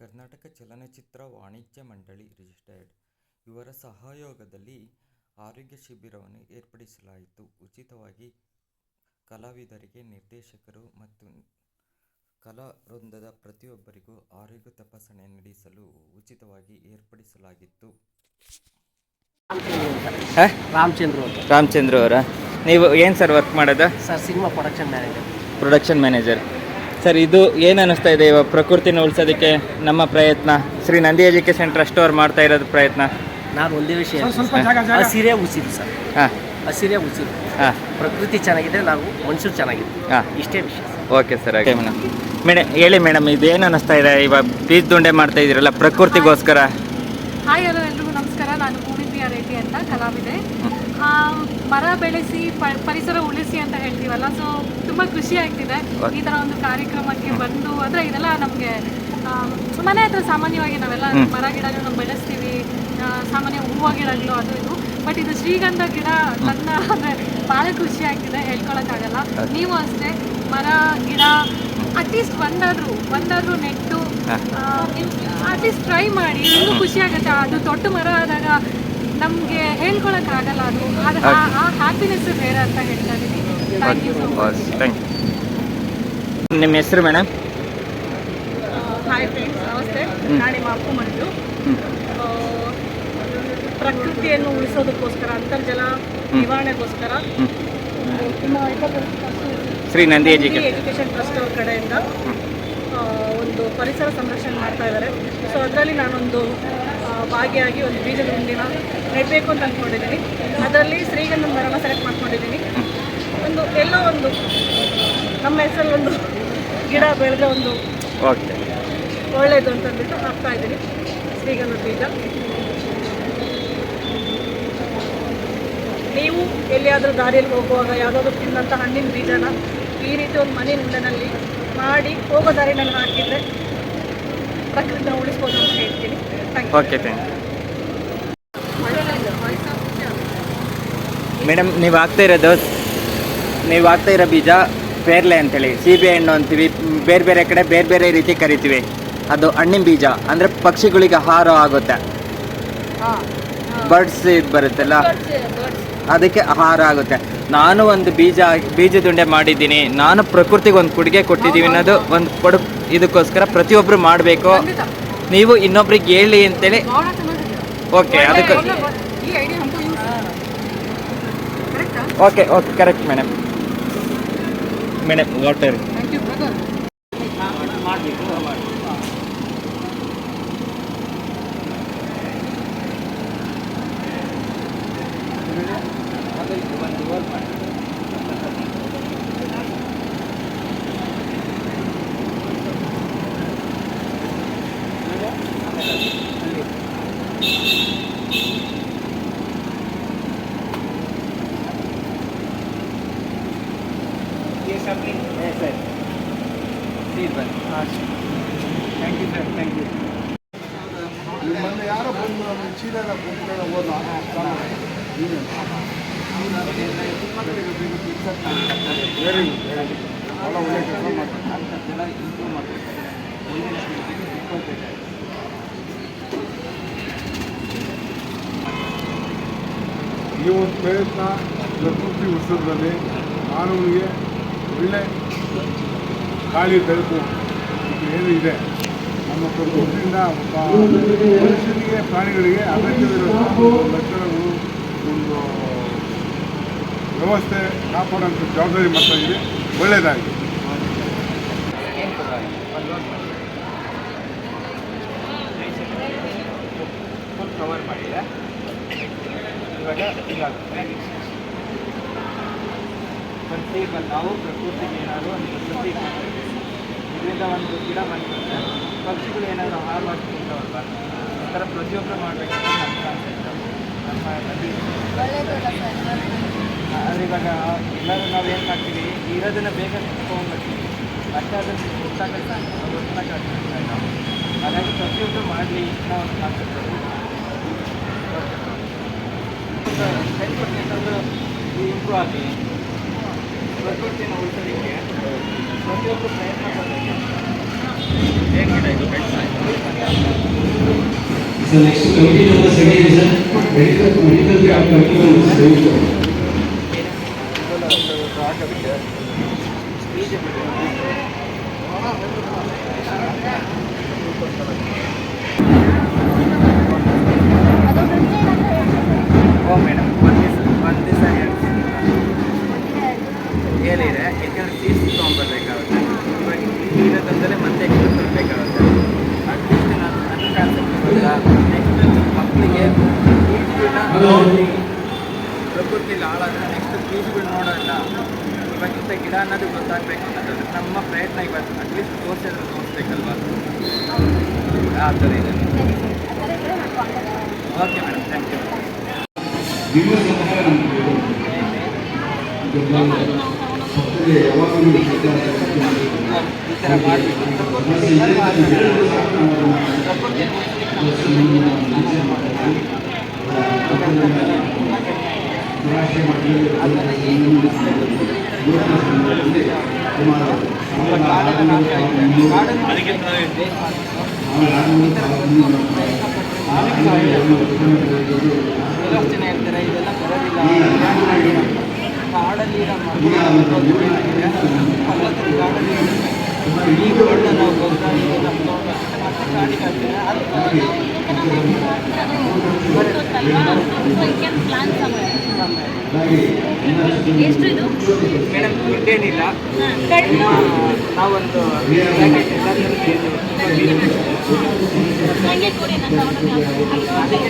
ಕರ್ನಾಟಕ ಚಲನಚಿತ್ರ ವಾಣಿಜ್ಯ ಮಂಡಳಿ ರಿಜಿಸ್ಟರ್ಡ್. ಇವರ ಸಹಯೋಗದಲ್ಲಿ ಆರೋಗ್ಯ ಶಿಬಿರವನ್ನು ಏರ್ಪಡಿಸಲಾಯಿತು. ಉಚಿತವಾಗಿ ಕಲಾವಿದರಿಗೆ ನಿರ್ದೇಶಕರು ಮತ್ತು ಕಲಾ ವೃಂದದ ಪ್ರತಿಯೊಬ್ಬರಿಗೂ ಆರೋಗ್ಯ ತಪಾಸಣೆ ನಡೆಸಲು ಉಚಿತವಾಗಿ ಏರ್ಪಡಿಸಲಾಗಿತ್ತು. ರಾಮಚಂದ್ರ ರಾಮಚಂದ್ರ ಅವರ? ನೀವು ಏನು ಸರ್ ವರ್ಕ್ ಮಾಡೋದು? Sir cinema production manager production manager sir ಇದು ಏನು ಅನ್ನಿಸ್ತಾ ಇದೆ ಇವಾಗ ಪ್ರಕೃತಿನ ಉಳಿಸೋದಕ್ಕೆ ನಮ್ಮ ಪ್ರಯತ್ನ? ಶ್ರೀ ನಂದಿ ಎಜುಕೇಷನ್ ಟ್ರಸ್ಟ್ ಅವ್ರು ಮಾಡ್ತಾ ಇರೋದು ಪ್ರಯತ್ನ? ನಾನು ಒಂದೇ ವಿಷಯ ಹಸಿರೇ ಉಸಿರು ಸರ್. ಹಾಂ. ಹಸಿರೇ ಉಸಿರು ಹಾಂ. ಪ್ರಕೃತಿ ಚೆನ್ನಾಗಿದೆ ನಾವು ಮನುಷ್ಯರು ಚೆನ್ನಾಗಿದೆ ಹಾಂ. ಇಷ್ಟೇ ವಿಷಯ okay sir okay madam madam ಹೇಳಿ ಮೇಡಮ್ ಇದು ಏನು ಅನ್ನಿಸ್ತಾ ಇದೆ? ಇವಾಗ ಬೀಚ್ ದುಂಡೆ ಮಾಡ್ತಾ ಇದ್ದೀರಲ್ಲ ಪ್ರಕೃತಿಗೋಸ್ಕರ. ಹಾಯ್ ಹಲೋ ಎಲ್ರಿಗೂ ನಮಸ್ಕಾರ. ನಾನು ಭೂಮಿ ಪ್ರಿಯಾ ರೆಡ್ಡಿ ಅಂತ ಕಲಾವಿದೆ. ಮರ ಬೆಳೆಸಿ ಪರಿಸರ ಉಳಿಸಿ ಅಂತ ಹೇಳ್ತೀವಲ್ಲ ಸೊ ತುಂಬ ಖುಷಿ ಆಗ್ತಿದೆ. ಈ ಥರ ಒಂದು ಕಾರ್ಯಕ್ರಮಕ್ಕೆ ಬಂದು ಅಂದರೆ ಇದೆಲ್ಲ ನಮಗೆ ಮನೆ ಹತ್ರ ಸಾಮಾನ್ಯವಾಗಿ ನಾವೆಲ್ಲ ಮರ ಗಿಡಗಳನ್ನ ಬೆಳೆಸ್ತೀವಿ ಸಾಮಾನ್ಯ ಹೂವು ಗಿಡಗಳು ಅದು ಇದು. ಬಟ್ ಇದು ಶ್ರೀಗಂಧ ಗಿಡ ನನ್ನ ಅಂದರೆ ಭಾಳ ಖುಷಿ ಆಗ್ತಿದೆ ಹೇಳ್ಕೊಳಕ್ಕಾಗಲ್ಲ. ನೀವು ಅಷ್ಟೇ ಮರ ಗಿಡ ಅಟ್ಲೀಸ್ಟ್ ಒಂದಾದ್ರೂ ಒಂದಾದ್ರೂ ನೆಟ್ಟು ಅಟ್ಲೀಸ್ಟ್ ಟ್ರೈ ಮಾಡಿ ಇನ್ನೂ ಖುಷಿ ಆಗುತ್ತೆ. ಅದು ದೊಡ್ಡ ಮರ ಆದಾಗ ನಮಗೆ ಹೇಳ್ಕೊಳಕ್ಕಾಗಲ್ಲ ಅದು. ಅದು ಆ- ಹ್ಯಾಪಿನೆಸ್ ಬೇರೆ ಅಂತ ಹೇಳ್ತಾ ಇದ್ದೀನಿ thank you so much thank you ನಿಮ್ಮ ಹೆಸರು ಮೇಡಮ್? ಹಾಯ್ ಫ್ರೆಂಡ್ಸ್ ನಮಸ್ತೆ. ನಾಳೆ ಮಾಪು ಅಪ್ಪು ಮಂಜು. ಪ್ರಕೃತಿಯನ್ನು ಉಳಿಸೋದಕ್ಕೋಸ್ಕರ ಅಂತರ್ಜಲ ನಿವಾರಣೆಗೋಸ್ಕರ Shri Nandi education education trust ಅವ್ರ ಕಡೆಯಿಂದ ಒಂದು ಪರಿಸರ ಸಂರಕ್ಷಣೆ ಮಾಡ್ತಾ ಇದ್ದಾರೆ ಸೊ ಅದರಲ್ಲಿ ನಾನೊಂದು ಭಾಗಿಯಾಗಿ ಒಂದು ಬೀಜದ ಹುಂಡಿನ ನೆಡಬೇಕು ಅಂತ ಅಂದ್ಕೊಂಡಿದ್ದೀನಿ ಅದರಲ್ಲಿ ಶ್ರೀಗಂಧ ಮರನ ಸೆಲೆಕ್ಟ್ ಮಾಡ್ಕೊಂಡಿದ್ದೀನಿ. ಒಂದು ಎಲ್ಲೋ ಒಂದು ನಮ್ಮ ಹೆಸರಲ್ಲಿ ಒಂದು ಗಿಡ ಬೆಳೆದ್ರೆ ಒಂದು ಒಳ್ಳೆಯದು ಅಂತಂದ್ಬಿಟ್ಟು ಹಾಕ್ತಾ ಇದ್ದೀನಿ. ಶ್ರೀಗಂಧದ ಬೀಜ. ನೀವು ಎಲ್ಲಿಯಾದರೂ ದಾರಿಯಲ್ಲಿ ಹೋಗುವಾಗ ಯಾವುದಾದ್ರು ತಿಂದಂಥ ಹಣ್ಣಿನ ಬೀಜನ ಈ ರೀತಿ ಒಂದು ಮನೆ ಮುಂಡೆನಲ್ಲಿ ಮಾಡಿ ಹೋಗೋ ದಾರಿನಲ್ಲಿ ಹಾಕಿದರೆ ಪ್ರಕೃತಿನ ಉಳಿಸ್ಬೋದು ಅಂತ ಥ್ಯಾಂಕ್ ಓಕೆ ಥ್ಯಾಂಕ್ ಮೇಡಮ್ ನೀವು ಹಾಕ್ತಾ ಇರೋದು, ನೀವು ಹಾಕ್ತಾ ಇರೋ ಬೀಜ ಪೇರ್ಲೆ ಅಂತೇಳಿ. ಸೀಬೆ ಹಣ್ಣು ಅಂತೀವಿ. ಬೇರೆ ಬೇರೆ ಕಡೆ ಬೇರೆ ಬೇರೆ ರೀತಿ ಕರಿತೀವಿ. ಅದು ಹಣ್ಣಿನ ಬೀಜ. ಅಂದರೆ ಪಕ್ಷಿಗಳಿಗೆ ಆಹಾರ ಆಗುತ್ತೆ. ಬರ್ಡ್ಸ್ ಇದು ಬರುತ್ತಲ್ಲ. ಅದಕ್ಕೆ ಆಹಾರ ಆಗುತ್ತೆ. ನಾನು ಒಂದು ಬೀಜ, ಬೀಜದುಂಡೆ ಮಾಡಿದ್ದೀನಿ. ನಾನು ಪ್ರಕೃತಿಗೆ ಒಂದು ಕೊಡುಗೆ ಕೊಟ್ಟಿದ್ದೀವಿ ಅನ್ನೋದು ಒಂದು ಕೊಡು ಇದಕ್ಕೋಸ್ಕರ ಪ್ರತಿಯೊಬ್ಬರು ಮಾಡಬೇಕು. ನೀವು ಇನ್ನೊಬ್ರಿಗೆ ಹೇಳಿ ಅಂತೇಳಿ. ಓಕೆ ಅದಕ್ಕೆ okay okay correct madam madam water thank you brother thank you sir thank you ಮೊನ್ನೆ ಯಾರೋ ಬಂದು ನಮ್ಮ ಚೀನಾದ ಬಂದು ಹೋದ ವೆರಿ ಗುಡ್ ವೆರಿ ಗುಡ್ ಭಾಳ ಒಳ್ಳೆ ಕೆಲಸ ಮಾಡ್ತಾರೆ ಈ ಒಂದು ಪ್ರಯತ್ನ ಪ್ರಕೃತಿ ಉತ್ಸವದಲ್ಲಿ ಮಾನವನಿಗೆ ಒಳ್ಳೆ ಗಾಳಿ ಬೆಳಕು ಏನು ಇದೆ? ನಮ್ಮ ಪ್ರಕೃತಿಯಿಂದ ಮನುಷ್ಯನಿಗೆ, ಪ್ರಾಣಿಗಳಿಗೆ ಅಗತ್ಯವಿರುವ ಲಕ್ಷಣಗಳು ಒಂದು ವ್ಯವಸ್ಥೆ ಕಾಪಾಡೋಂಥ ಜವಾಬ್ದಾರಿ ಮಾಡ್ತಾ ಇದೆ. ಒಳ್ಳೆಯದಾಗಿದೆ ಫುಲ್ ಕವರ್ ಮಾಡಿದೆ ಇವಾಗ ಇದಾಗುತ್ತೆ ಪ್ರತಿ ನಾವು ಪ್ರಕೃತಿಗೆ ಏನಾದರೂ ಒಂದು ಪ್ರಕೃತಿ ಇದರಿಂದ ಒಂದು ಗಿಡ ಮಾಡಿಕೊಂಡ್ರೆ ಪಕ್ಷಿಗಳು ಏನಾದರೂ ಹಾಳು ಮಾಡ್ಕೊಂಡವಲ್ಲ ಆ ಥರ ಪ್ರತಿಯೊಬ್ಬರು ಮಾಡಬೇಕಂತ ನನ್ನ ಕಾನ್ಸೆಪ್ಟ್ ನಮ್ಮ ನದಿ ಆದರೆ ಇವಾಗ ಎಲ್ಲರೂ ನಾವು ಏನು ಮಾಡ್ತೀವಿ? ಇರೋದನ್ನು ಬೇಗ ತೊಗೊಂಡ್ಬರ್ತೀವಿ ಮತ್ತೆ ಅದನ್ನು ಗೊತ್ತಾಗಲ್ಲ ಗೊತ್ತಾಗಲ್ಲ ನಾವು ಹಾಗಾಗಿ ಪ್ರತಿಯೊಬ್ಬರು ಮಾಡಲಿ ಅನ್ನೋ ಒಂದು ಕಾನ್ಸೆಪ್ಟ್ ಫೈಲ್ ಮಾಡ್ಬೇಕಂದ್ರೆ ಈ ಇಂಪು ಅಲ್ಲಿ ವರ್ಕೌಟ್ ಪ್ರಯತ್ನ ಮಾಡ್ತಾನೆ ಏನ್ ಬಿಡ ಇದು ಫೈಲ್ ಸಾವಿರದ ಇನ್ನೂರು ಕೆಲವು ಜನ ಹೇಳ್ತಾರೆ ಇದೆಲ್ಲ ಬರೋದಿಲ್ಲ ಕಾಡಲ್ಲಿ ಈಗ ಒಳ್ಳೆ ನಾವು ಇದು ಮೇಡಮ್ ನಾವೊಂದು ಏನಾದರೂ ಬರೋದು ಆದರೆ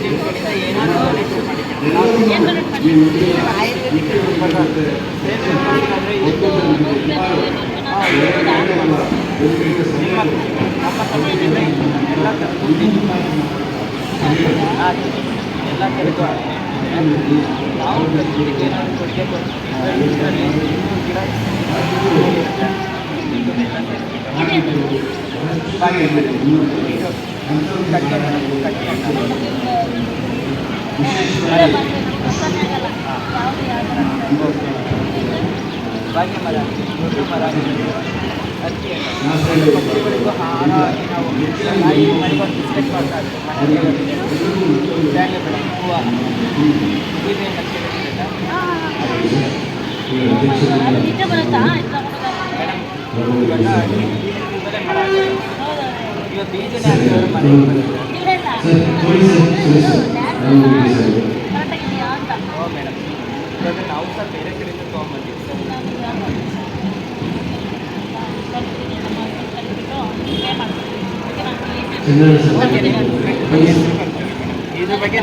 ಇದು ನಿಮ್ಮ ನಮ್ಮ ಕಂಪನಿಯಿಂದ ಎಲ್ಲ ಥರದ್ದು ಎಲ್ಲ ಥರದ್ದು ನಾವು ಪ್ರಕೃತಿಗೆ ಏನಾದ್ರು ಕೊಡುಗೆ ಕೊಡ್ತೀವಿ ಇದರಲ್ಲಿ ಗಿಡ ಬಾಗಿ ಇದು ಕಟ್ಟೆ ಕಟ್ಟೆ ಬಾಗಿ ಮರ ದೊಡ್ಡ ಮರ ಅದಕ್ಕೆ ಪಕ್ಷಿಗಳಿಗೂ ಹಾರಾಗಿ ನಾವು ನಾಯಿ ಮರಿಗೊಂದು ಬಿಸ್ಕೆಟ್ ಮಾಡ್ತಾ ಇರ್ತೀವಿ ಮನೆಯಲ್ಲಿ ಧಾನ್ಯ ಬೆಳೆ ಹೂವು ಹೀಗೆ ಹಚ್ಚಿರೋದ್ರಿಂದ ನಿಜ ಬರುತ್ತಾ ಇದು ಮೇಡಮ್ ಇವಾಗ ನೀರಿಂದಲೇ ಮರ ಹಾಕೋದು. ಇವಾಗ ಬೀಜನೇ ಹಾಕಿದ್ರೆ ಮರ ಬರುತ್ತೆ ಕರೆಕ್ಟಾಗಿದೆಯಾ ಅಂತ ಓ ಮೇಡಮ್ ಇವಾಗ ನಾವು ಸಹ ಬೇರೆ ಕಡೆಯಿಂದ ತೊಗೊಂಬಂದಿವಿ ಸರ್ ಬಗ್ಗೆ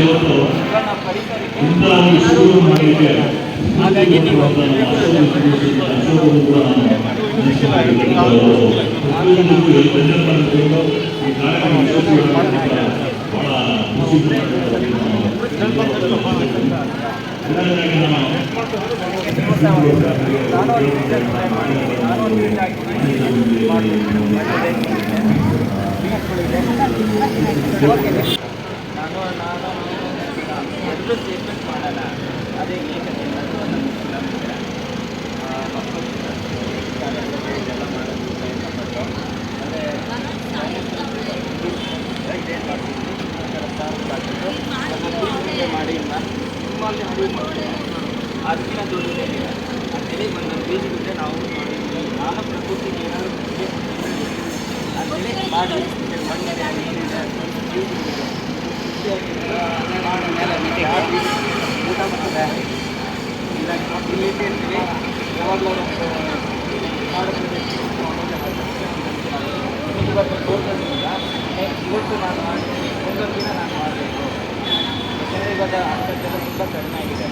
ಇವತ್ತು ಒಂದು ಹಾಗಾಗಿ ನಾವು ನಾನು ನಾನು ಎಲ್ಲರೂ ಸ್ಟೇಟ್ಮೆಂಟ್ ಅದೇ ಏಕತೆ ಮಕ್ಕಳು ಮಾಡ್ತೀನಿ ಈ ಥರ ಸಾರು ಹಾಕಿದ್ದು ಅದನ್ನು ಬೀಜ ಮಾಡಿ ನಿಮ್ಮಲ್ಲಿ ಹರಿವು ಮಾಡಿ ಅದಕ್ಕಿಂತ ದೊಡ್ಡದೇನಿಲ್ಲ ಅಂತೇಳಿ ಒಂದೊಂದು ಬೀಜಗಳಿಂದ ನಾವು ಮಾಡಿದ್ವಿ ನಾನು ಪ್ರಕೃತಿಗೆ ಏನಾದರೂ ಕೊಡುಗೆ ಕೊಡ್ತೀನಿ ಅಂತೇಳಿ ಮಾಡಿ ಮಣ್ಣಿದೆ ನೀರಿದೆ ಬೀಜಗಳಿದೆ ಖುಷಿಯಾಗಿರುತ್ತೆ ಮಾಡೋ ಮೇಲೆ ಅದಕ್ಕೆ ಹಾಕಿ ಊಟ ಮಾಡ್ತದೆ ಇಲ್ಲ ನಾವು ಇಲ್ಲಿ ಇರ್ತೀವಿ ಯಾವಾಗಲೂ ಒಂದು ಕಾಡು ಪ್ರದೇಶ ಇವತ್ತು ತೋಟದಿಂದ ಇವತ್ತು ನಾನು ಮಾಡ್ತೀನಿ ಒಂದೊಂದು ದಿನ ನಾನು ಮಾಡಬೇಕು ಯಾಕಂದರೆ ಇವಾಗ ಅಂತರ್ಜಲ ತುಂಬ ಕಡಿಮೆ ಆಗಿದೆ.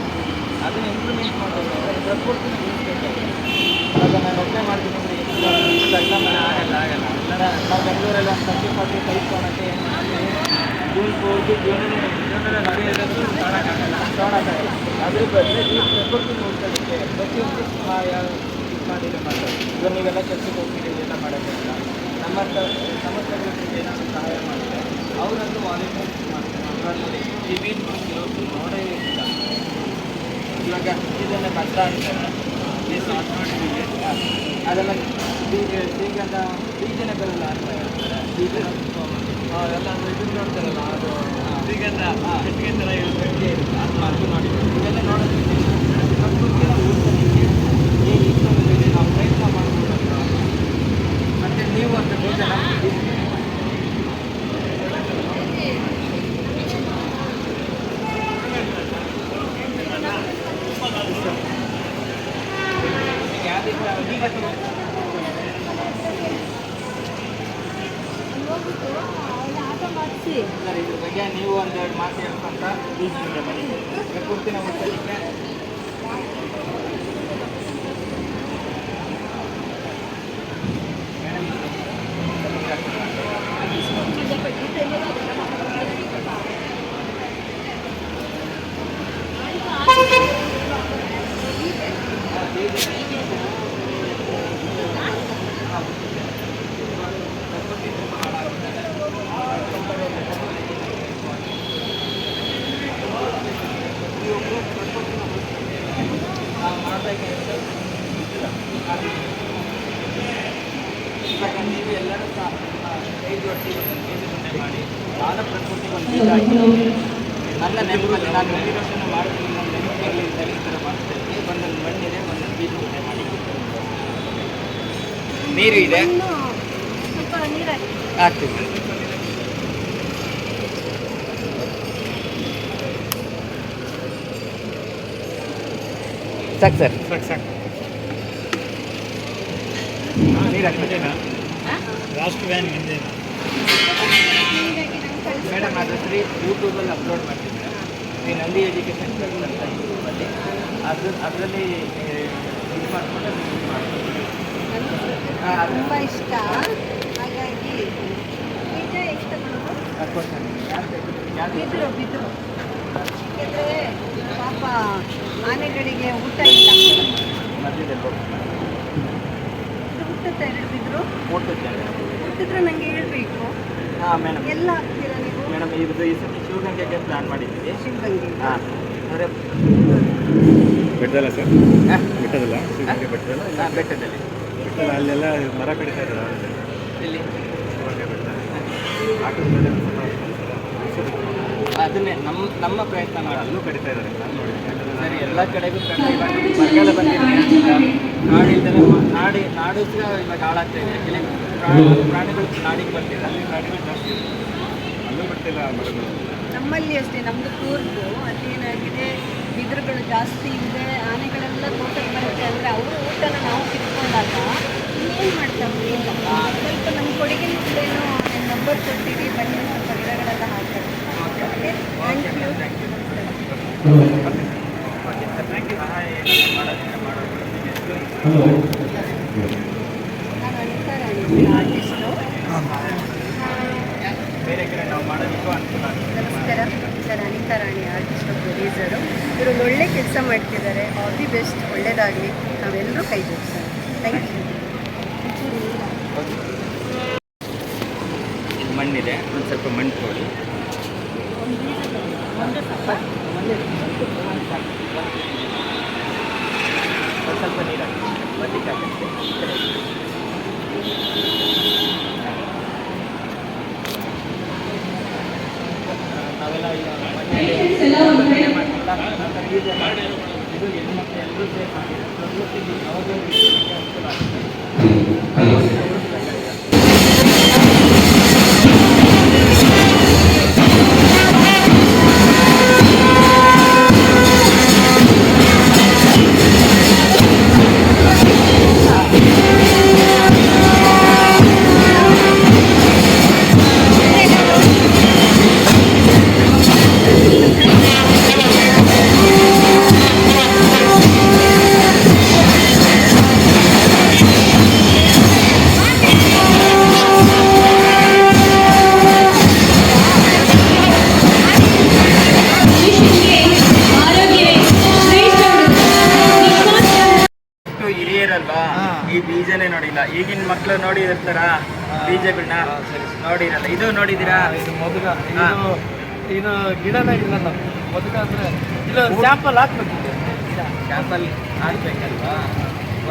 ಅದನ್ನು ಇಂಪ್ಲಿಮೆಂಟ್ ಮಾಡೋದು ಅಂದರೆ ಪ್ರಕೃತಿನ ಇವಾಗ ನಾನು ಒಪ್ಪೆ ಮಾಡ್ತೀನಿ ಅಂದರೆ ಎಲ್ಲ ಮನೆ ಆಗಲ್ಲ ಆಗಲ್ಲ ಇಲ್ಲ ನಾವು ಬೆಂಗಳೂರಲ್ಲಿ ಒಂದು ಥರ್ಟಿ ಫಾರ್ಟಿ ತೊಗೊಳಕ್ಕೆ ಏನು ಮಾಡ್ತೀವಿ? ಜೂನ್ ಫೋರ್ದು ಜೂನಲ್ಲಿ ಜೂನಲ್ಲಿ ನಡೆಯೋದು ತೊಗೊಳಕ್ಕಾಗಲ್ಲ ತೊಗೊಳಕ್ಕಾಗಲ್ಲ ಅದ್ರ ಬದಲು ಈ ಪ್ರಕೃತಿನ ಉಳಿಸೋದಕ್ಕೆ ಪ್ರತಿಯೊಂದು ಸಹಾಯ ಇದು ಮಾಡಿದ್ರೆ ಮಾಡ್ತಾರೆ ಇವಾಗ ನೀವೆಲ್ಲ ಕೆಲಸಕ್ಕೆ ಹೋಗ್ತೀರಿ ಎಲ್ಲ ಮಾಡೋಕ್ಕಾಗಲ್ಲ ನಮ್ಮ ಸಮಸ್ಯೆಗಳಿಗೆ ಏನಾದರೂ ಸಹಾಯ ಮಾಡಿದ್ರೆ ಅವರಂತೂ ವಾಲಂಟಿಯರ್ಸ್ ಮಾಡ್ತಾರೆ ಅದರಲ್ಲಿ ಈ ಬೀಚ್ ಕೆಲವೊಬ್ರು ನೋಡೇ ಇಲ್ಲ ಇವಾಗ ಇದನ್ನ ಬರ್ತಾ. ಹಾ. ಅದೆಲ್ಲ ಬೀಜ ಬೀಜದ ಬೀಜನೇ ಬರಲ್ಲ ಅಂತ ಹೇಳ್ತಾರೆ ಬೀಜ ಎಲ್ಲ ಇದನ್ನ ನೋಡ್ತಾರಲ್ಲ ಅದು ಬೀಗದ ಕಟ್ಟಿಗೆ ಥರ ಇರುತ್ತೆ ಅದು ಅದು ಇವೆಲ್ಲ ನೋಡೋದಕ್ಕೆ ಪ್ರಕೃತಿಯ ಈ ನಾವು ಪ್ರಯತ್ನ ಮಾಡ್ಬೋದಲ್ವಾ ಮತ್ತೆ ನೀವು ಅಂತ ಬೀಜನ ಸರ್ ಇದ್ರ ಬಗ್ಗೆ ನೀವು ಒಂದೆರಡು ಮಾತು ಹೇಳ್ಕೊಂತ ಬನ್ನಿ. ಪ್ರಕೃತಿನ ಉಳಿಸಲಿಕ್ಕೆ ಇವಾಗ ನೀವು ಎಲ್ಲರೂ ಸಹ ಆ, ಕೈ ಜೋಡಿಸಿ ಒಂದೊಂದು ಬೀಜ ಉಂಡೆ ನಾನು ಪ್ರಕೃತಿಗೆ ಒಂದು ನನ್ನ ನೆನಪಲ್ಲಿ ನಾನು ವರ್ಷನೂ ಮಾಡ್ತೀನಿ ನನ್ನ ನೆನಪಲ್ಲಿ ಈ ಥರ ಮಾಡ್ತಾ ಇದ್ದೀನಿ ಒಂದೊಂದು ಮಣ್ಣಿದೆ ಒಂದೊಂದು ಬೀಜ ಇದೆ ಮಾಡಿ ನೀರು ಇದೆ ಸ್ವಲ್ಪ ನೀರಾಗಿ ಹಾಕ್ತೀವಿ ಸಾಕು ಸರ್. ಸಾಕು ಸಾಕು. ನೀರು ಹಾಕ್ತೀವಿ ಲಾಸ್ಟ್ ವ್ಯಾನ್ ಹಿಂದೆ ಮೇಡಮ್ ಅದರಲ್ಲಿ ಯೂಟ್ಯೂಬಲ್ಲಿ ಅಪ್ಲೋಡ್ ಮಾಡ್ತೀನಿ ಈ ನಂದಿ ಎಜುಕೇಷನ್ ಅಂತ ಯೂಟ್ಯೂಬಲ್ಲಿ ಅದು ಅದರಲ್ಲಿ ಇದು ಮಾಡಿಕೊಂಡು ಹಾಂ ಅದು. ತುಂಬ ಇಷ್ಟ. ಹಾಗಾಗಿ ಬಿದ್ರು ಬಿದ್ರು. ಯಾಕೆಂದರೆ ಪಾಪ ಆನೆಗಳಿಗೆ ಊಟ ಇಲ್ಲ. ಫೋಟೋ ಎರಡು ಮುಟ್ಟುತ್ತೆ ಹುಟ್ಟಿದ್ರೆ ನನಗೆ ಹೇಳ್ಬೇಕು. ಎಲ್ಲ ಮೇಡಮ್ ಇದು ಈ ಸತಿ ಶಿವಗಂಗೆಗೆ ಪ್ಲಾನ್ ಮಾಡಿದ್ದೀವಿ ಶಿವಗಂಗೆ ಹಾಂ. ಅಂದರೆ ಬೆಟ್ಟದಲ್ಲ ಸರ್? ಹಾಂ? ಬೆಟ್ಟದಲ್ಲ? ಶಿವಗಂಗೆ ಬೆಟ್ಟದಲ್ಲ? ಹಾಂ ಬೆಟ್ಟದಲ್ಲಿ. ಬೆಟ್ಟದ ಅಲ್ಲೆಲ್ಲ ಮರ ಕಡಿತಾ ಇದ್ದಾರೆ ಇಲ್ಲಿ ಶಿವಗಂಗೆ ಬೆಟ್ಟ. ಆಟದ ಮೇಲೆ ಅದನ್ನೇ ನಮ್ಮ ನಮ್ಮ ಪ್ರಯತ್ನ ಮಾಡಿ ಅಲ್ಲೂ ಕಡಿತಾ ಇದ್ದಾರೆ ನಾನು ನೋಡಿದ್ದೀನಿ ಸರಿ ಎಲ್ಲ ಕಡೆಗೂ ಕಡಿತ ಇವಾಗ ಬರಗಾಲ ಬಂದಿದೆ ನಾಡಿ ನಾಡಿ ನಾಡು ಇವಾಗ ಹಾಳಾಗ್ತಾ ಇದೆ. ಯಾಕೆಂದ್ರೆ ಪ್ರಾಣಿಗಳು ನಾಡಿಗೆ ಬರ್ತಿದೆ. ಅಲ್ಲಿ ಪ್ರಾಣಿಗಳು ಜಾಸ್ತಿ ಇದೆ ನಮ್ಮಲ್ಲಿ ಅಷ್ಟೇ ನಮ್ಮದು ಕೂರ್ಗು ಅಲ್ಲಿ ಏನಾಗಿದೆ ಬಿದಿರುಗಳು ಜಾಸ್ತಿ ಇದೆ ಆನೆಗಳೆಲ್ಲ ತೋಟಕ್ಕೆ ಬರುತ್ತೆ ಅಂದರೆ ಅವರು ಊಟನ ನಾವು ಕಿತ್ಕೊಂಡಾಗ ಏನು ಮಾಡ್ತಾವೆ ಸ್ವಲ್ಪ ನಮ್ಮ ಕೊಡುಗೆ ಏನು ನಂಬರ್ ಕೊಡ್ತೀವಿ ಬನ್ನಿ ಸ್ವಲ್ಪ ಗಿಡಗಳೆಲ್ಲ ಹಾಕ್ತಾರೆ. ಓಕೆ ಥ್ಯಾಂಕ್ ಯು ಸಹಾಯ ಏನಾದ್ರು ಮಾಡೋದಿದ್ರೆ ಮಾಡೋದು ಹಲೋ ನಾನು ಅನಿತಾ ರಾಣಿ ಆರ್ಟಿಸ್ಟು ಬೇರೆ ಕಡೆ ನಾವು ಮಾಡೋದಕ್ಕೂ ಅನುಕೂಲ ಆಗುತ್ತೆ ನಮಸ್ಕಾರ sir Anita Rani artist producer ಇವರು ಒಳ್ಳೆ ಕೆಲಸ ಮಾಡ್ತಿದ್ದಾರೆ. ಆಲ್ ದಿ ಬೆಸ್ಟ್ ಒಳ್ಳೆಯದಾಗಲಿ ನಾವೆಲ್ಲರೂ ಕೈ ಜೋಡಿಸೋಣ. Thank you ಮಣ್ಣಿದೆ. ಒಂದು ಸ್ವಲ್ಪ ಮಣ್ಣು ಕೊಡಿ ಸ್ವಲ್ಪ ನೀರು ಹಾಕಿ. ಮದ್ದಿಗೆ ಹಾಕಿ. ನಾವೆಲ್ಲ ಈಗ ಮನೆಯಲ್ಲಿ ಮಾಡ್ಕೊಂಡ ಬೀಜ ಮಾಡಿ ಇದು ಎಲ್ಲರೂ ಸೇರಿ ಪ್ರಕೃತಿಗೆ ಯಾವುದೇ ಅನುಕೂಲ ನೋಡಿರ್ತಾರ ಬೀಜಗಳನ್ನ ನೋಡಿರಲ್ಲ ಇದು ನೋಡಿದ್ದೀರಾ ಇದು ಮೊದಲ. ಇದು ಇದು ಗಿಡನೇ ಇಲ್ಲ ನಾವು ಮೊದಲ ಅಂದರೆ ಇದು ಸ್ಯಾಂಪಲ್ ಹಾಕ್ಬೇಕು. ಸ್ಯಾಂಪಲ್ ಹಾಕ್ಬೇಕಲ್ವಾ?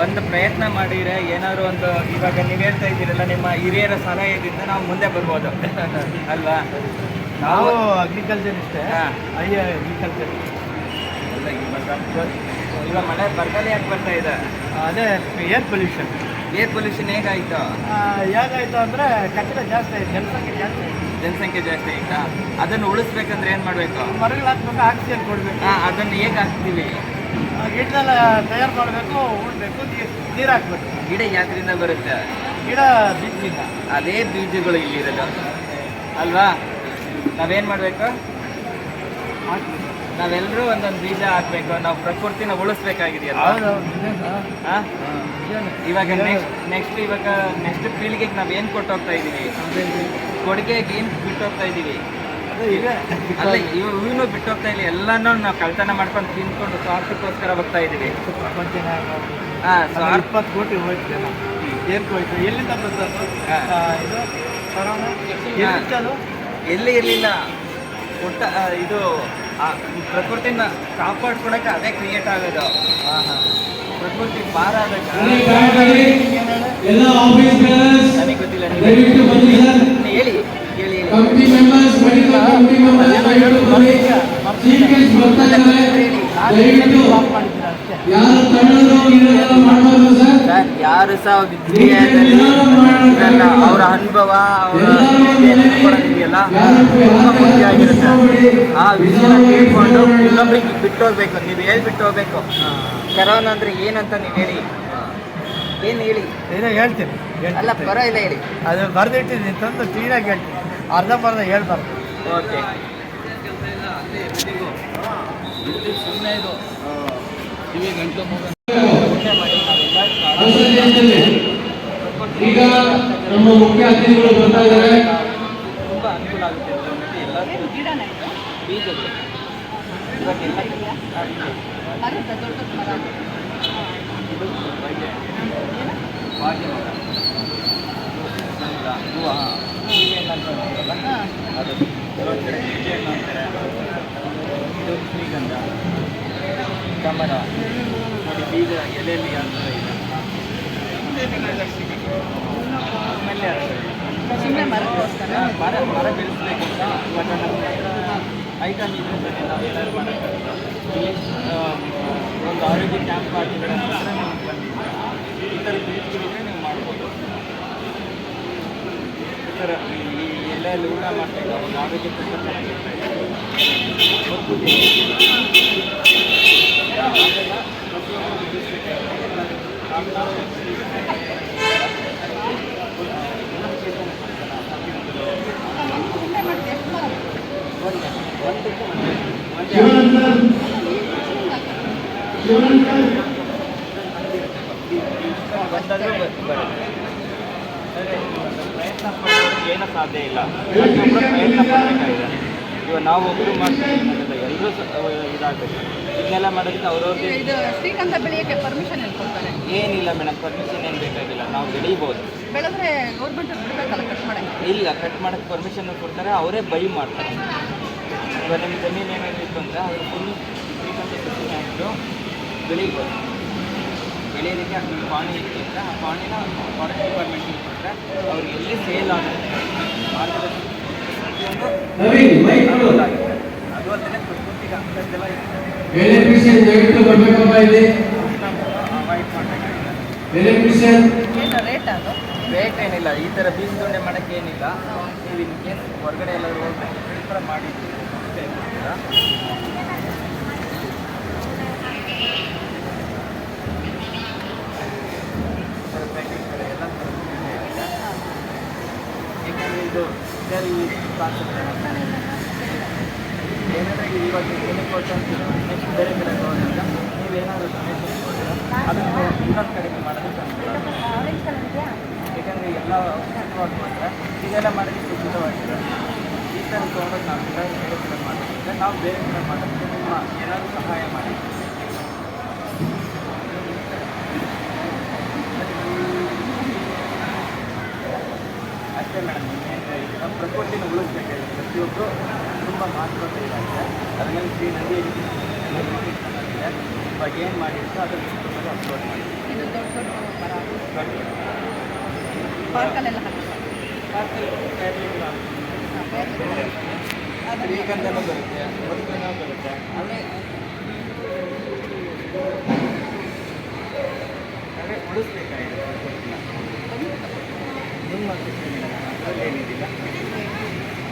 ಒಂದು ಪ್ರಯತ್ನ ಮಾಡಿದ್ರೆ ಏನಾದ್ರು ಒಂದು ಇವಾಗ ನೀವು ಹೇಳ್ತಾ ಇದ್ದೀರಲ್ಲ ನಿಮ್ಮ ಹಿರಿಯರ ಸಲಹೆಯಿಂದ ನಾವು ಮುಂದೆ ಬರ್ಬೋದು. ಅಲ್ವಾ? ನಾವು ಅಗ್ರಿಕಲ್ಚರ್ ಇಷ್ಟೇ. ಅಯ್ಯ ಅಗ್ರಿಕಲ್ಚರ್ ಇಲ್ಲ ಇವಾಗ ಮಳೆ ಬರಗಾಲ ಯಾಕೆ ಬರ್ತಾ ಇದೆ? ಅದೇ ಏರ್ ಪೊಲ್ಯೂಷನ್ ಏರ್ ಪೊಲ್ಯೂಷನ್ ಹೇಗಾಯ್ತು? ಹೇಗಾಯ್ತು ಅಂದರೆ ಕಟ್ಟಡ ಜಾಸ್ತಿ ಆಯ್ತು ಜನಸಂಖ್ಯೆ ಜಾಸ್ತಿ ಆಯ್ತು. ಜನಸಂಖ್ಯೆ ಜಾಸ್ತಿ ಆಯ್ತಾ? ಅದನ್ನು ಉಳಿಸ್ಬೇಕಂದ್ರೆ ಏನು ಮಾಡಬೇಕು? ಮರಗಳು ಹಾಕ್ಬೇಕು ಆಕ್ಸಿಜನ್ ಕೊಡ್ಬೇಕು. ಅದನ್ನು ಹೇಗೆ ಹಾಕ್ತೀವಿ? ಗಿಡದೆಲ್ಲ ತಯಾರು ಮಾಡಬೇಕು ಉಳ್ಬೇಕು ನೀರು ಹಾಕ್ಬೇಕು. ಗಿಡ ಯಾತ್ರಿಂದ ಬರುತ್ತೆ? ಗಿಡ ಬೀಜದಿಂದ. ಅದೇ ಬೀಜಗಳು ಇಲ್ಲಿ ಇಲ್ಲಿರೋದು. ಅಲ್ವಾ? ನಾವೇನು ಮಾಡಬೇಕು? ನಾವೆಲ್ಲರೂ ಒಂದೊಂದು ಬೀಜ ಹಾಕ್ಬೇಕು. ನಾವು ಪ್ರಕೃತಿನ ಉಳಿಸ್ಬೇಕಾಗಿದೆಯಲ್ಲ ಆ? ಇವಾಗ ನೆಕ್ಸ್ಟ್ ನೆಕ್ಸ್ಟ್ ಇವಾಗ ನೆಕ್ಸ್ಟ್ ಪೀಳಿಗೆಗೆ ನಾವು ಏನು ಕೊಟ್ಟು ಹೋಗ್ತಾ ಇದ್ದೀವಿ ಕೊಡುಗೆಗೆ ಏನು ಬಿಟ್ಟು ಹೋಗ್ತಾ ಇದ್ದೀವಿ ಇದೆ ಅಲ್ಲ ಇವ್ ಇವನು ಬಿಟ್ಟು ಹೋಗ್ತಾ ಇಲ್ಲ ಎಲ್ಲಾನು ನಾವು ಕಳ್ತನ ಮಾಡ್ಕೊಂಡು ತಿನ್ಕೊಂಡು ಸ್ವಾರ್ಥಕ್ಕೋಸ್ಕರ ಹೋಗ್ತಾ ಇದೀವಿ. ಹಾ ಇಪ್ಪತ್ತು ಕೋಟಿ ಹೋಯ್ತು. ಏನು ಹೋಯ್ತು ಎಲ್ಲಿಂದ ಎಲ್ಲಿ ಇರಲಿಲ್ಲ. ಒಟ್ಟ ಆ, ಇದು ಆ ಪ್ರಕೃತಿನ ಕಾಪಾಡ್ಕೊಳಕ್ಕೆ ಅದೇ ಕ್ರಿಯೇಟ್ ಆಗೋದು. ಹಾಂ ಆದಾಗ ಎಲ್ಲ ಆಫೀಸ್ ಬೇರರ್ಸ್ ದಯವಿಟ್ಟು ಬನ್ನಿ sir. Committee members medical committee members ದಯವಿಟ್ಟು ಬನ್ನಿ. ಚೀಫ್ ಗೆಸ್ಟ್ ಬರ್ತಾ ಇದ್ದಾರೆ ದಯವಿಟ್ಟು ಯಾರು ತಮಿಳು ಇದೆಲ್ಲ ಮಾಡಬಾರ್ದು ಸರ್. ಸರ್ ಯಾರು ಸಹ ವಿದ್ಯೆಯಲ್ಲಿ ಇರಲ್ಲ ಅವರ ಅನುಭವ ಅವರ ಆಗಿರುತ್ತೆ ಆ ವಿಷಯ ತಿಳ್ಕೊಂಡು ಇನ್ನೊಬ್ರಿಗೆ ಬಿಟ್ಟು ಹೋಗ್ಬೇಕು ನೀವು ಹೇಳ್ಬಿಟ್ಟು ಹೋಗ್ಬೇಕು ಕರೋನಾ ಅಂದ್ರೆ ಏನಂತ ನೀವು ಹೇಳಿ. ಏನು ಹೇಳಿ? ಏನೋ ಹೇಳ್ತೀನಿ ಅಲ್ಲ. ಇಲ್ಲ ಹೇಳಿ. ಅದು ಬರೆದಿಟ್ಟಿದ್ದೀನಿ ತಂದು ಕ್ಲೀನಾಗಿ ಹೇಳ್ತೀನಿ. ಅರ್ಧ ಬರ್ಧ ಹೇಳ್ಬಾರ್ದು. ಓಕೆ. ಸುಮ್ಮನೆ ಇದು ಈಗ ನಮ್ಮ ಮುಖ್ಯ ಅತಿಥಿಗಳು ಬರ್ತಾ ಇದ್ದಾರೆ. ತುಂಬ ಅನುಕೂಲ ಆಗುತ್ತೆ ಬೀಜಗಳು. ಅದು. ಇದು ಶ್ರೀಗಂಧ ಕಮರ ನೋಡಿ ಬೀಜ ಎಲೆಯಲ್ಲಿ ಅಂತ ಸುಮ್ಮನೆ ಮರ ಮರ ಬೆಳೆಸ್ಬೇಕು ಅಂತ ಇವಾಗ ನಮ್ಮ ಐಟಮ್ ಇದೆ ಸರಿ ನಾವು ಏನಾದ್ರು ಮಾಡೋಕ್ಕೆ ಒಂದು ಆರೋಗ್ಯ ಕ್ಯಾಂಪ್ ಮಾತ್ರ ನೀವು ಬನ್ನಿ ಈ ಥರ ಬೀಚ್ಗಳಿದ್ರೆ ನೀವು ಮಾಡ್ಬೋದು. ಈ ಥರ ಈ ಎಲ್ಲ ಎಲೆಯಲ್ಲಿ ಊಟ ಮಾಡ್ಬೇಕು ಒಂದು ಆರೋಗ್ಯ ತುಂಬ ಪ್ರಯತ್ನ ಏನೂ ಸಾಧ್ಯ ಇಲ್ಲ ಪ್ರಯತ್ನ ಪಡಬೇಕಾಗಿದೆ ಇವಾಗ ನಾವು ಒಬ್ಬರು ಮಾಡ್ತೀವಿ ಎಲ್ಲರೂ ಇದಾಗಬೇಕು ಇದನ್ನೆಲ್ಲ ಮಾಡೋದಕ್ಕೆ ಅವ್ರವ್ರಿಗೆ ಇದು ಶ್ರೀಗಂಧ ಬೆಳೆಯೋಕ್ಕೆ ಪರ್ಮಿಷನ್ ಎಲ್ಲಿ ಕೊಡ್ತಾರೆ? ಏನಿಲ್ಲ ಮೇಡಮ್ ಪರ್ಮಿಷನ್ ಏನು ಬೇಕಾಗಿಲ್ಲ ನಾವು ಬೆಳೀಬೋದು. ಬೆಳೆದ್ರೆ ಗೌರ್ಮೆಂಟ್ ಬಿಡಬೇಕಲ್ಲ ಕಟ್ ಮಾಡೋಕ್ಕೆ? ಇಲ್ಲ ಕಟ್ ಮಾಡೋಕ್ಕೆ ಪರ್ಮಿಷನ್ ಕೊಡ್ತಾರೆ ಅವರೇ ಬೈ ಮಾಡ್ತಾರೆ. ಇವಾಗ ನಿಮ್ಮ ಜಮೀನು ಏನಾದರೂ ಇತ್ತು ಅಂದರೆ ಅದು ಫುಲ್ ಶ್ರೀಕಂಠ ಸಸಿನ ಹಾಕಿದ್ರು ಬೆಳೀಬೋದು. ಬೆಳೆಯೋದಕ್ಕೆ ಅದು ಪಾಣಿ ಇತ್ತು ಅಂದರೆ ಆ ಪಾಣಿನ ಫಾರೆಸ್ಟ್ ಡಿಪಾರ್ಟ್ಮೆಂಟಿಗೆ ಕೊಟ್ಟರೆ ಅವ್ರಿಗೆ ಎಲ್ಲಿ ಸೇಲ್ ಆಗುತ್ತೆ? ಪ್ರತಿಯೊಂದು ಅದು ಅಲ್ಲದೆ ಪ್ರಕೃತಿಗೆ ಅಂಥದ್ದೆಲ್ಲ ಅವಾಯ್ಡ್ ಏನು ರೇಟ್ ಅದು. ರೇಟ್ ಏನಿಲ್ಲ ಈ ಥರ ಬೀಜ ದೊಣ್ಣೆ ಮಾಡೋಕ್ಕೆ ಏನಿಲ್ಲ. ನೀವು ಇನ್ ಕೇಸ್ ಹೊರಗಡೆ ಎಲ್ಲರೂ ಹೋಗ್ಬೇಕು ಈ ಥರ ಮಾಡಿದ್ದೀವಿ. ಇದೆ. ಏನಾದರೆ ಇವಾಗ ಏನಕ್ಕೆ ಕೊಟ್ಟು ನೆಕ್ಸ್ಟ್ ಬೇರೆ ಕಡೆ ಹೋದಾಗ ನೀವೇನಾದರೂ ಡೊನೇಷನ್ ಕೊಟ್ಟರೆ ಅದನ್ನು ಇನ್ನೊಂದು ಕಡೆಗೆ ಮಾಡೋದಕ್ಕೆ ಯಾಕಂದರೆ ಎಲ್ಲ ಮಾಡಿದ್ರೆ ಇದೆಲ್ಲ ಮಾಡೋದಕ್ಕೆ ಉಚಿತವಾಗಿದೆ ಈ ಥರ ತೊಗೊಂಡೋಗಿ ನಾವು ನಾವು ಬೇರೆ ಕಡೆ ಮಾಡೋದಕ್ಕೆ ನಿಮ್ಮ ಏನಾದರೂ ಸಹಾಯ ಮಾಡಿ. ಅಷ್ಟೇ ಮೇಡಮ್ ನಮ್ಮ ಪ್ರಕೃತಿನ ಉಳಿಸ್ಬೇಕಾಗಿದೆ ಪ್ರತಿಯೊಬ್ಬರು ತುಂಬ ಮಹತ್ವತೆ ಇದೆ ಅದರಲ್ಲಿ ಶ್ರೀ ನದಿ ಇವಾಗ ಏನು ಮಾಡಿರ್ತೀವಿ ಅದನ್ನು ಯೂಟ್ಯೂಬಲ್ಲಿ ಅಪ್ಲೋಡ್ ಮಾಡಿ ಇದು ದೊಡ್ಡ ದೊಡ್ಡ ಪಾರ್ಕಲ್ಲೆಲ್ಲ ಹಾಕಿ ಶ್ರೀಗಂಧನೂ ಬರುತ್ತೆ ಮುರುಗನೂ ಬರುತ್ತೆ. ಅಲ್ಲೇ ಅದೇ ಉಳಿಸ್ಬೇಕಾಗಿದೆ ನಿಮ್ಮ ಅದ್ರಲ್ಲೇನಿದಿಲ್ಲ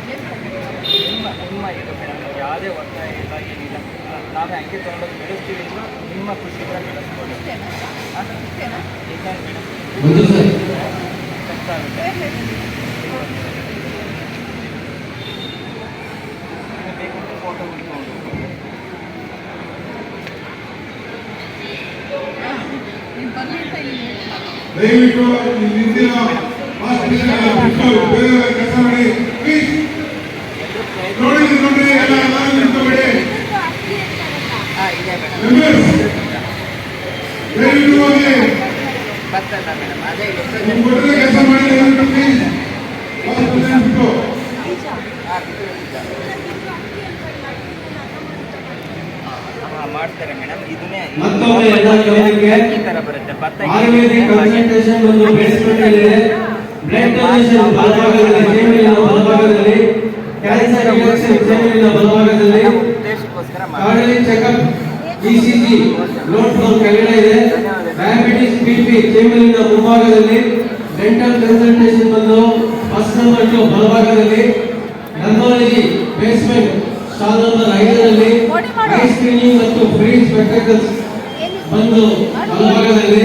ನಿಮ್ಮ ನಿಮ್ಮ ಇದು ಮೇಡಮ್ ಯಾವುದೇ ಒತ್ತಾಯ ಇಲ್ಲ ಏನಿಲ್ಲ. ನಾವೇ ಹಂಗೆ ತೊಗೊಂಡೋಗಿ ಬೆಳೆಸ್ತೀವಿ ಅಂದ್ರು ನಿಮ್ಮ ಖುಷಿಯಿಂದ ಬೆಳೆಸ್ಬೋದು? ಈಗ ಮೇಡಮ್ ಕಷ್ಟ ಆಗುತ್ತೆ ಬೇಕಂದ್ರೆ ಫೋಟೋ ಉಳ್ಕೊಂಡು ನೀವು ಬರಲಿ ಅಂತ ಇಲ್ಲಿ ಹೇಳ್ತಾರೆ. ದಯವಿಟ್ಟು ಹಿಂದಿನ ಬಿಟ್ಟು ಬೇರೆ ನೋಡಿ ಎಲ್ಲ ಎಲ್ಲರೂ ಕೊಟ್ಟರೆ ಕೆಲಸ ಮಾಡಿ ಪ್ಲೀಸ್ ಹಾಸ್ಪಿಟಲ್ ಬಿಟ್ಟು ಹಾಂ ಮಾಡ್ತಾರೆ ಮೇಡಮ್ ಇದನ್ನೇ ಈ ಥರ ಬರುತ್ತೆ. ಭತ್ತ ಉದ್ದೇಶಕ್ಕೋಸ್ಕರ ಇಸಿಜಿ ಲೋಡ್ ಫ್ಲೋ ಕೆಳಗಡೆ ಇದೆ. ಡಯಾಬಿಟಿಸ್ ಬಿಪಿ ಜೇನುವಿನ ಮುಂಭಾಗದಲ್ಲಿ ಡೆಂಟಲ್ ಕನ್ಸಲ್ಟೇಷನ್ ಬಂದು ಫಸ್ಟ್ ನಂಬರ್ ಟು ಬಲಭಾಗದಲ್ಲಿ. ಬೇಸ್ಮೆಂಟ್ ನಂಬರ್ ಐದರಲ್ಲಿ ಐ ಸ್ಕ್ರೀನಿಂಗ್ ಮತ್ತು ಫ್ರೀ ಸ್ಪೆಕ್ಟಕಲ್ಸ್ ಬಂದು ಬಲಭಾಗದಲ್ಲಿ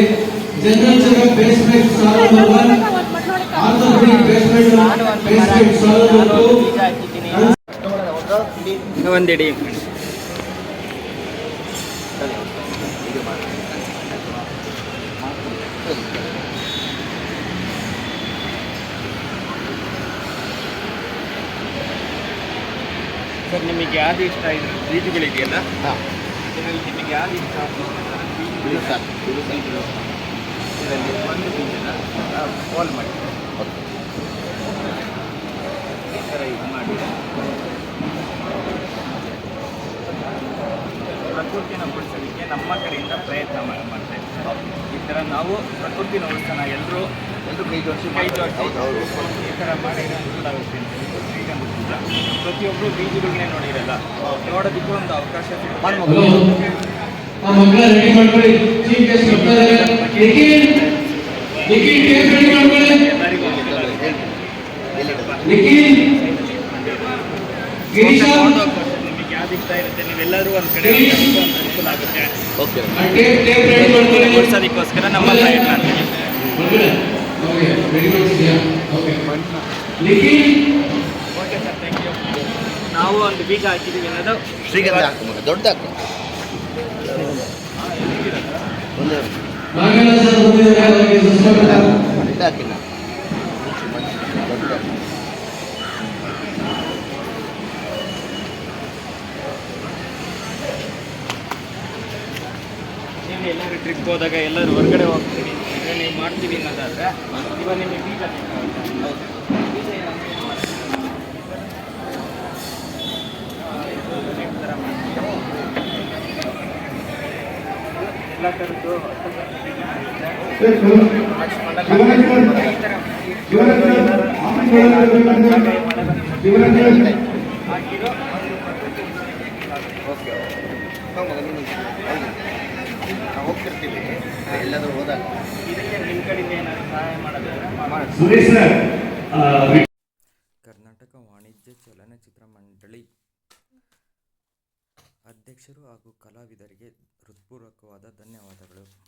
ಜನರಲ್ ಚೆಕಪ್ ಬೇಸ್ಮೆಂಟ್ ಸಾವಿರದ ಒನ್ ಆರ್ಥೋಪೆಡಿಕ್ ಬೇಸ್ಮೆಂಟ್ ಬೇಸ್ಮೆಂಟ್ ಸಾವಿರದ ಟು ಒಂದಿಡಿ. ನಿಮಗೆ ಯಾವುದು ಇಷ್ಟ ಇದೆ ಬೀಜಗಳಿದೆಯಲ್ಲ? ಇದರಲ್ಲಿ ನಿಮಗೆ ಯಾವ್ದು ಇಷ್ಟ ಬೀಜಗಳು ಇದರಲ್ಲಿ ಒಂದು ಬೀಜನ ಹೋಲ್ ಮಾಡಿ ಈ ಥರ ಇದು ಮಾಡಿ ಪ್ರಕೃತಿನ ಉಳಿಸೋದಕ್ಕೆ ನಮ್ಮ ಕಡೆಯಿಂದ ಪ್ರಯತ್ನ ಮಾಡಿ ಮಾಡ್ತಾ ಇದ್ದೀವಿ ಈ ಥರ ನಾವು ಪ್ರಕೃತಿನ ಉಳಿಸೋಣ. ಎಲ್ಲರೂ ಎಲ್ಲರೂ ಕೈ ಜೋಡಿಸಿ ಕೈ ಜೋಡಿಸಿ ಈ ಥರ ಮಾಡಿ ಅನುಕೂಲ ಆಗುತ್ತೆ ಅಂತ ಹೇಳಿ ಶ್ರೀಗಂಧ ಪೂಜಾ ಪ್ರತಿಯೊಬ್ಬರು ಬೀಜಗಳನ್ನೇ ನೋಡಿರಲ್ಲ. ನೋಡೋದಕ್ಕೂ ಒಂದು ಅವಕಾಶ ನಿಮಗೆ ಯಾವ್ದು ಇಷ್ಟ ಇರುತ್ತೆ? ನೀವೆಲ್ಲರೂ ಒಂದು ಕಡೆ ಅನುಕೂಲ ಆಗುತ್ತೆ. ಓಕೆ. ನಮ್ಮ ಪ್ರಯತ್ನ ಅಂತೀವಿ ನಾವು ಒಂದು ಬೀಜ ಹಾಕಿದ್ದೀವಿ ಅನ್ನೋದು ಶ್ರೀಗಂಧ ಹಾಕು ದೊಡ್ಡ ಹಾಕು. ಹಾಕಿಲ್ಲ ದೊಡ್ಡ ನೀವು ಎಲ್ಲರೂ ಟ್ರಿಪ್ ಹೋದಾಗ ಎಲ್ಲರೂ ಹೊರಗಡೆ ಹೋಗ್ತೀವಿ ನೀವು ಮಾಡ್ತೀವಿ ಅನ್ನೋದಾದ್ರೆ ಇವಾಗ ನಿಮಗೆ ಬೀಜ ಬೇಕಾಗುತ್ತೆ ಬೀಜ ಏನಂದ್ರೆ ಏನು ಮಾಡೋದು? ಈ ಥರ ಮಾಡ್ತೀವಿ. ಕರ್ನಾಟಕ ವಾಣಿಜ್ಯ ಚಲನಚಿತ್ರ ಮಂಡಳಿ ಅಧ್ಯಕ್ಷರು ಹಾಗೂ ಕಲಾವಿದರಿಗೆ ಹೃತ್ಪೂರ್ವಕವಾದ ಧನ್ಯವಾದಗಳು.